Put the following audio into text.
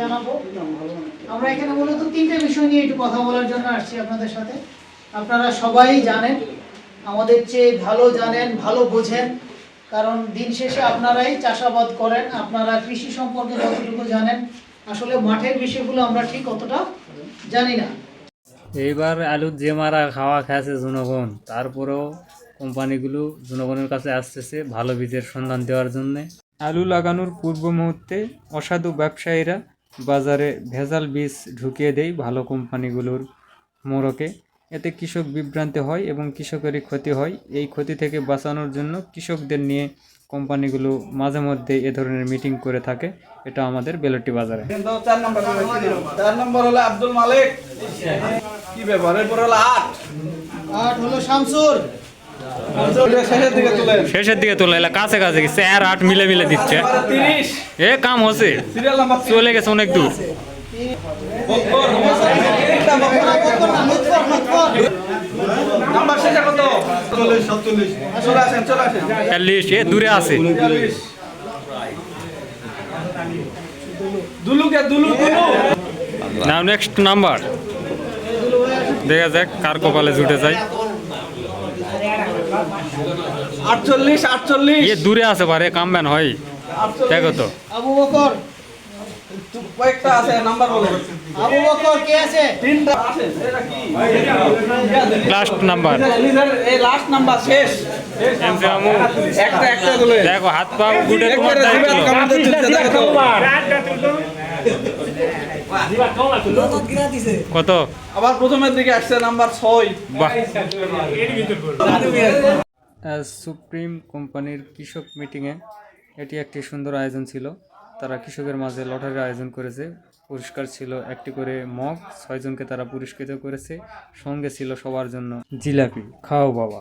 জানাব। আমরা এখানে মূলত তিনটে বিষয় নিয়ে একটু কথা বলার জন্য আসছি আপনাদের সাথে। আপনারা সবাই জানেন আমাদের চেয়ে ভালো জানেন ভালো বোঝেন। কারণ দিন শেষে আপনারাই চাষাবাদ করেন আপনারা কৃষি সম্পর্কে যতটুকু জানেন আসলে মাঠের বিষয়গুলো আমরা ঠিক অতটা জানি না। এইবার আলুর যে মারা খাওয়া খাচ্ছে জনগণ তারপরেও কোম্পানিগুলো জনগণের কাছে আসতেছে ভালো বীজের সন্ধান দেওয়ার জন্যে। আলু লাগানোর পূর্ব মুহূর্তে অসাধু ব্যবসায়ীরা বাজারে ভেজাল বীজ ঢুকিয়ে দেয় ভালো কোম্পানিগুলোর মোড়কে। এতে কৃষক বিভ্রান্ত হয় এবং কৃষকেরই ক্ষতি হয়। এই ক্ষতি থেকে বাঁচানোর জন্য কৃষকদের নিয়ে কোম্পানিগুলো মাঝে মধ্যে এ ধরনের মিটিং করে থাকে। এটা আমাদের বেলটি বাজারে। চার নম্বর হলো আব্দুল মালিক। কি ব্যাপার? এরপর হলো আট। আর হলো শামসুর। শেষের দিকে তোলা এলা, কাছে কাছে আর আট মিলে মিলে দিচ্ছে। এ, কাম হচ্ছে। চলে গেছে অনেক দূর। এ, দূরে আছে। নেক্সট নাম্বার দেখা যাক কার কপালে জুটে যায়। আটচল্লিশ আটচল্লিশ। এ দূরে আছে পারে কাম ব্যান হয়। দেখো তো। আবু বকর। কয়েকটা আছে নাম্বার বলো। আবু বকর কে আছে? তিনটা। আছে এটা কি? লাস্ট নাম্বার এই লাস্ট নাম্বার শেষ। একটা একটা তুলে। দেখো হাত পা গুটে তোমার দায়িত্ব জিবাত কামড়ে তুলতে দেখো তো। কত? আবার প্রথমের দিকে আসছে নাম্বার ছয়। সুপ্রিম কোম্পানির কৃষক মিটিংয়ে এটি একটি সুন্দর আয়োজন ছিল। তারা কৃষকের মাঝে লটারির আয়োজন করেছে। পুরস্কার ছিল একটি করে মগ ছয়জনকে তারা পুরস্কৃত করেছে। সঙ্গে ছিল সবার জন্য জিলাপি। খাও বাবা।